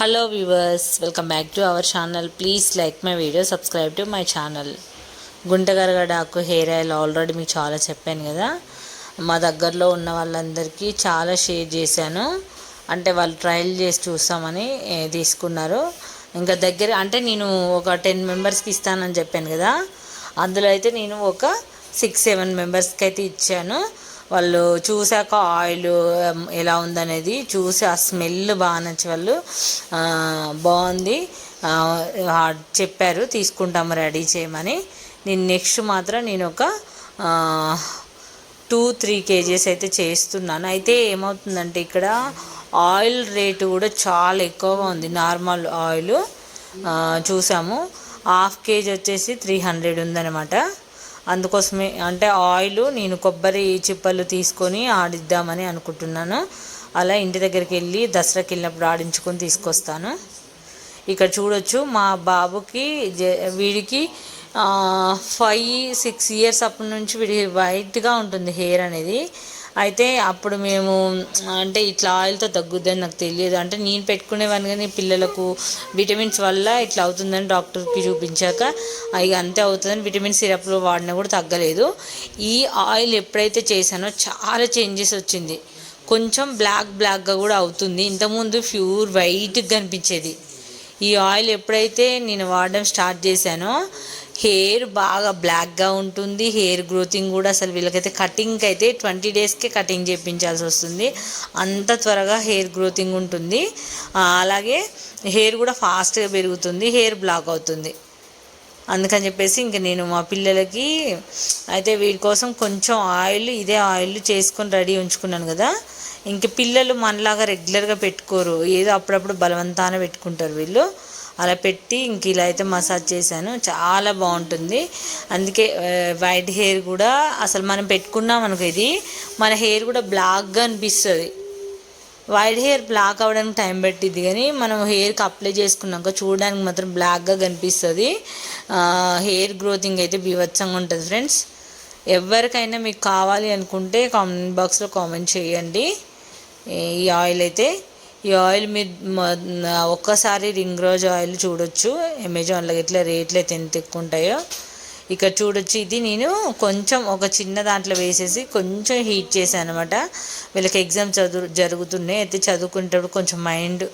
Hello viewers welcome back to our channel please like my video subscribe to my channel గుంటగరగడాకు hair oil already మీకు చాలా చెప్పాను కదా. మా దగ్గరలో ఉన్న వాళ్ళందరికీ చాలా షేర్ చేశాను. అంటే వాళ్ళు ట్రయల్ చేసి చూస్తామని తీసుకున్నారు. ఇంకా దగ్గర అంటే నేను ఒక టెన్ మెంబర్స్కి ఇస్తానని చెప్పాను కదా. అందులో అయితే నేను ఒక సిక్స్ సెవెన్ మెంబర్స్కి అయితే ఇచ్చాను. వాళ్ళు చూశాక ఆయిల్ ఎలా ఉందనేది చూసి ఆ స్మెల్ బాగా నచ్చి వాళ్ళు బాగుంది. చెప్పారు తీసుకుంటాము రెడీ చేయమని. నేను నెక్స్ట్ మాత్రం నేను ఒక టూ త్రీ కేజీస్ అయితే చేస్తున్నాను. అయితే ఏమవుతుందంటే ఇక్కడ ఆయిల్ రేటు కూడా చాలా ఎక్కువగా ఉంది. నార్మల్ ఆయిల్ చూసాము. హాఫ్ కేజీ వచ్చేసి త్రీ హండ్రెడ్ ఉందన్నమాట. అందుకోసమే అంటే ఆయిల్ నేను కొబ్బరి చిప్పలు తీసుకొని ఆడిద్దామని అనుకుంటున్నాను. అలా ఇంటి దగ్గరికి వెళ్ళి దసరాకి వెళ్ళినప్పుడు ఆడించుకొని తీసుకొస్తాను. ఇక్కడ చూడొచ్చు మా బాబుకి జ- వీడికి ఫైవ్ సిక్స్ ఇయర్స్ అప్పటి నుంచి వీడి వైట్గా ఉంటుంది హెయిర్ అనేది. అయితే అప్పుడు మేము అంటే ఇట్లా ఆయిల్తో తగ్గుద్దని నాకు తెలియదు. అంటే నేను పెట్టుకునేవాడిని కానీ పిల్లలకు విటమిన్స్ వల్ల ఇట్లా అవుతుందని డాక్టర్కి చూపించాక ఇక అంతే అవుతుందని విటమిన్ సిరప్లు వాడినా కూడా తగ్గలేదు. ఈ ఆయిల్ ఎప్పుడైతే చేశానో చాలా చేంజెస్ వచ్చింది. కొంచెం బ్లాక్ బ్లాక్గా కూడా అవుతుంది. ఇంతకుముందు ప్యూర్ వైట్గా కనిపించేది ఈ ఆయిల్ ఎప్పుడైతే నేను వాడడం స్టార్ట్ చేశానో హెయిర్ బాగా బ్లాక్గా ఉంటుంది. హెయిర్ గ్రోతింగ్ కూడా అసలు వీళ్ళకైతే కటింగ్కి అయితే ట్వంటీ డేస్కే కటింగ్ చేయించాల్సి వస్తుంది. అంత త్వరగా హెయిర్ గ్రోతింగ్ ఉంటుంది. అలాగే హెయిర్ కూడా ఫాస్ట్గా పెరుగుతుంది. హెయిర్ బ్లాక్ అవుతుంది. అందుకని చెప్పేసి ఇంక నేను మా పిల్లలకి అయితే వీడి కోసం కొంచెం ఆయిల్ ఇదే ఆయిల్ చేసుకొని రెడీ ఉంచుకున్నాను కదా. ఇంక పిల్లలు మనలాగా రెగ్యులర్గా పెట్టుకోరు. ఏదో అప్పుడప్పుడు బలవంతాన పెట్టుకుంటారు వీళ్ళు. అలా పెట్టి ఇంక ఇలా అయితే మసాజ్ చేశాను. చాలా బాగుంటుంది. అందుకే వైట్ హెయిర్ కూడా అసలు మనం పెట్టుకున్నాం అనుకో ఇది మన హెయిర్ కూడా బ్లాక్గా అనిపిస్తుంది. వైట్ హెయిర్ బ్లాక్ అవ్వడానికి టైం పెట్టిద్ది కానీ మనం హెయిర్కి అప్లై చేసుకున్నాక చూడడానికి మాత్రం బ్లాక్గా కనిపిస్తుంది. హెయిర్ గ్రోతింగ్ అయితే బీభత్సంగా ఉంటుంది ఫ్రెండ్స్. ఎవరికైనా మీకు కావాలి అనుకుంటే కామెంట్ బాక్స్లో కామెంట్ చేయండి. ఈ ఆయిల్ అయితే ఈ ఆయిల్ మీ ఒక్కసారి రింగ్ రోజ్ ఆయిల్ చూడొచ్చు. అమెజాన్లో ఇట్లా రేట్లు అయితే ఎంత ఎక్కువ ఉంటాయో. ఇక్కడ చూడొచ్చు. ఇది నేను కొంచెం ఒక చిన్న దాంట్లో వేసేసి కొంచెం హీట్ చేశాను అనమాట వీళ్ళకి ఎగ్జామ్ చదువు జరుగుతున్నాయి. అయితే చదువుకునేటప్పుడు కొంచెం మైండ్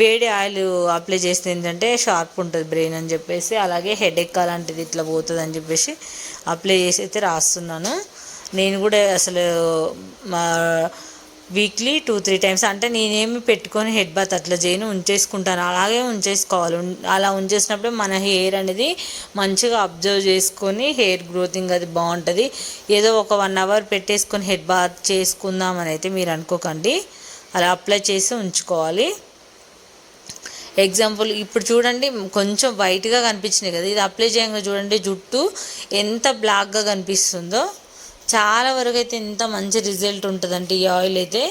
వేడి ఆయిల్ అప్లై చేస్తే ఏంటంటే షార్ప్ ఉంటుంది బ్రెయిన్ అని చెప్పేసి. అలాగే హెడేక్ అలాంటిది ఇట్లా పోతుంది అని చెప్పేసి అప్లై చేసి అయితే రాస్తున్నాను. నేను కూడా అసలు మా వీక్లీ టూ త్రీ టైమ్స్ అంటే నేనేమి పెట్టుకొని హెడ్ బాత్ అట్లా చేయను ఉంచేసుకుంటాను. అలాగే ఉంచేసుకోవాలి. అలా ఉంచేసినప్పుడు మన హెయిర్ అనేది మంచిగా అబ్జర్వ్ చేసుకొని హెయిర్ గ్రోతింగ్ అది బాగుంటుంది. ఏదో ఒక వన్ అవర్ పెట్టేసుకొని హెడ్ బాత్ చేసుకుందామని అయితే మీరు అనుకోకండి. అలా అప్లై చేసి ఉంచుకోవాలి. ఎగ్జాంపుల్ ఇప్పుడు చూడండి కొంచెం వైట్గా కనిపించినాయి కదా. ఇది అప్లై చేయంగా చూడండి జుట్టు ఎంత బ్లాక్గా కనిపిస్తుందో. చాలా వరకు అయితే ఎంత మంచి రిజల్ట్ ఉంటుందంటే ఈ ఆయిల్ అయితే.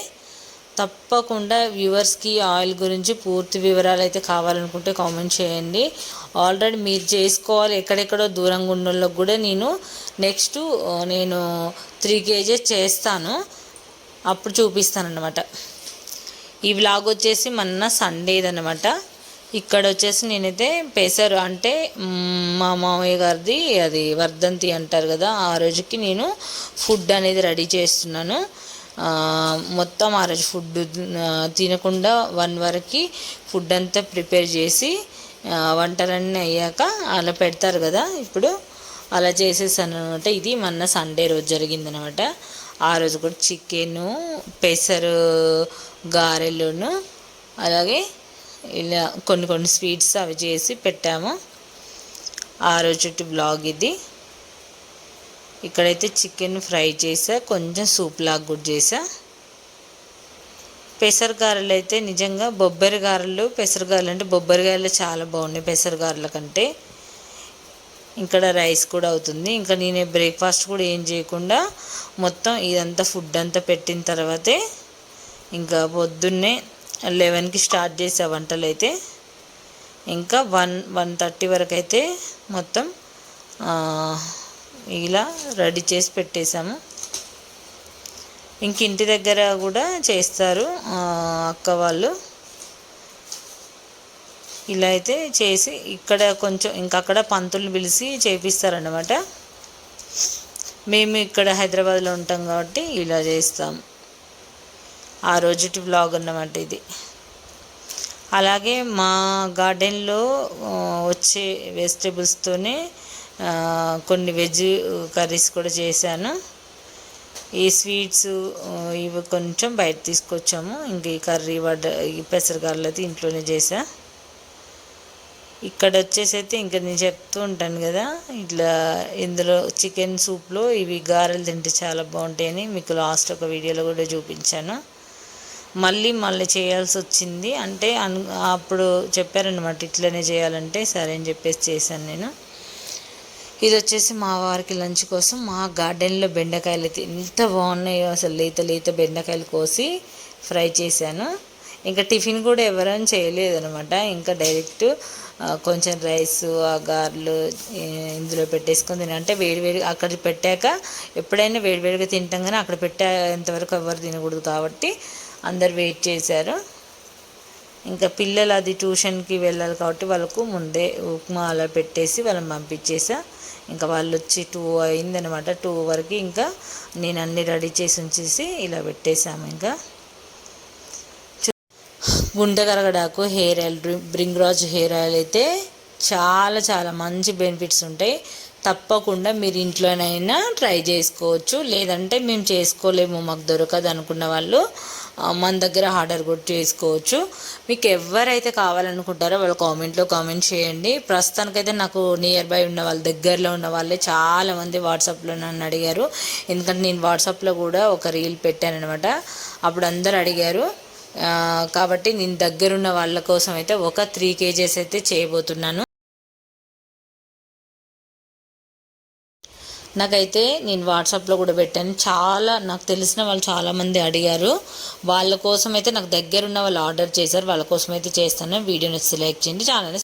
తప్పకుండా వ్యూవర్స్కి ఆయిల్ గురించి పూర్తి వివరాలు అయితే కావాలనుకుంటే కామెంట్ చేయండి. ఆల్రెడీ మీరు చేసుకోవాలి ఎక్కడెక్కడో దూరంగా ఉన్న కూడా నేను నెక్స్ట్ నేను త్రీ కేజెస్ చేస్తాను. అప్పుడు చూపిస్తాను అనమాట ఈ వ్లాగ్ వచ్చేసి మొన్న సండేదనమాట ఇక్కడ వచ్చేసి నేనైతే పెసరు అంటే మా మామయ్య గారిది అది వర్ధంతి అంటారు కదా ఆ రోజుకి నేను ఫుడ్ అనేది రెడీ చేస్తున్నాను. మొత్తం ఆ రోజు ఫుడ్ తినకుండా వన్ వరకు ఫుడ్ అంతా ప్రిపేర్ చేసి వంటలన్నీ అయ్యాక అలా పెడతారు కదా ఇప్పుడు అలా చేసేసాను అనమాట ఇది మొన్న సండే రోజు జరిగిందనమాట ఆ రోజు కూడా చికెను పెసరు గారెలును అలాగే ఇలా కొన్ని కొన్ని స్వీట్స్ అవి చేసి పెట్టాము. ఆ రోజు బ్లాగ్ ఇది. ఇక్కడైతే చికెన్ ఫ్రై చేసా కొంచెం సూప్ లాగా కూడా చేసా. పెసర గారెలు అయితే నిజంగా బొబ్బరి గారెలు పెసర అంటే బొబ్బరి గారెలు చాలా బాగున్నాయి పెసర గారెల కంటే. ఇక్కడ రైస్ కూడా అవుతుంది. ఇంకా నేను బ్రేక్ఫాస్ట్ కూడా ఏం చేయకుండా మొత్తం ఇదంతా ఫుడ్ అంతా పెట్టిన తర్వాతే ఇంకా పొద్దున్నే లెవెన్కి స్టార్ట్ చేసే వంటలు అయితే ఇంకా వన్ వన్ థర్టీ వరకు అయితే మొత్తం ఇలా రెడీ చేసి పెట్టేశాము. ఇంక ఇంటి దగ్గర కూడా చేస్తారు అక్క వాళ్ళు. ఇలా అయితే చేసి ఇక్కడ కొంచెం ఇంకక్కడ పంతులు పిలిచి చేపిస్తారన్నమాట. మేము ఇక్కడ హైదరాబాద్లో ఉంటాం కాబట్టి ఇలా చేస్తాము ఆ రోజుటి బ్లాగ్ అన్నమాట ఇది. అలాగే మా గార్డెన్లో వచ్చే వెజిటేబుల్స్తోనే కొన్ని వెజ్ కర్రీస్ కూడా చేశాను. ఈ స్వీట్స్ ఇవి కొంచెం బయట తీసుకొచ్చాము. ఇంక ఈ కర్రీ వడ్డ ఈ పెసరగారలు అయితే ఇంట్లోనే చేసా ఇక్కడ వచ్చేసి అయితే ఇంకా నేను చెప్తూ ఉంటాను కదా ఇట్లా ఇందులో చికెన్ సూప్లో ఇవి గారెలు తింటే చాలా బాగుంటాయని మీకు లాస్ట్ ఒక వీడియోలో కూడా చూపించాను. మళ్ళీ మళ్ళీ చేయాల్సి వచ్చింది అంటే అను అప్పుడు చెప్పారనమాట ఇట్లనే చేయాలంటే సరే అని చెప్పేసి చేశాను నేను. ఇది వచ్చేసి మా వారికి లంచ్ కోసం మా గార్డెన్లో బెండకాయలు అయితే ఎంత బాగున్నాయో అసలు లేత లేత బెండకాయలు కోసి ఫ్రై చేశాను. ఇంకా టిఫిన్ కూడా ఎవరైనా చేయలేదనమాట ఇంకా డైరెక్ట్ కొంచెం రైస్ ఆ గారెలు ఇందులో పెట్టేసుకొని తినంటే వేడి వేడి అక్కడ పెట్టాక ఎప్పుడైనా వేడివేడిగా తింటాం కానీ అక్కడ పెట్టేంతవరకు ఎవరు తినకూడదు కాబట్టి అందరు వెయిట్ చేశారు. ఇంకా పిల్లలు అది ట్యూషన్కి వెళ్ళాలి కాబట్టి వాళ్ళకు ముందే ఉప్మా అలా పెట్టేసి వాళ్ళని పంపించేసా. ఇంకా వాళ్ళు వచ్చి టూ అయిందనమాట టూ వరకు ఇంకా నేను అన్ని రెడీ చేసి ఉంచేసి ఇలా పెట్టేశాము ఇంకా. గుంటగరగడాకు hair oil Bhringraj hair oil అయితే చాలా చాలా మంచి బెనిఫిట్స్ ఉంటాయి. తప్పకుండా మీరు ఇంట్లోనైనా ట్రై చేసుకోవచ్చు. లేదంటే మేము చేసుకోలేము మాకు దొరకదు అనుకున్న వాళ్ళు మన దగ్గర ఆర్డర్ కూడా చేసుకోవచ్చు. మీకు ఎవరైతే కావాలనుకుంటారో వాళ్ళు కామెంట్లో కామెంట్ చేయండి. ప్రస్తుతానికైతే నాకు నియర్ బై ఉన్న వాళ్ళ దగ్గరలో ఉన్న వాళ్ళే చాలామంది వాట్సాప్లో నన్ను అడిగారు. ఎందుకంటే నేను వాట్సాప్లో కూడా ఒక రీల్ పెట్టాను అనమాట అప్పుడు అందరు అడిగారు. కాబట్టి నేను దగ్గరున్న వాళ్ళ కోసం అయితే ఒక త్రీ కేజెస్ అయితే చేయబోతున్నాను. నాకైతే నేను వాట్సాప్లో కూడా పెట్టాను. చాలా నాకు తెలిసిన వాళ్ళు చాలామంది అడిగారు. వాళ్ళ కోసం అయితే నాకు దగ్గరున్న వాళ్ళు ఆర్డర్ చేశారు. వాళ్ళ కోసం అయితే చేస్తాను వీడియోని సెలెక్ట్ చేయండి. ఛానల్ని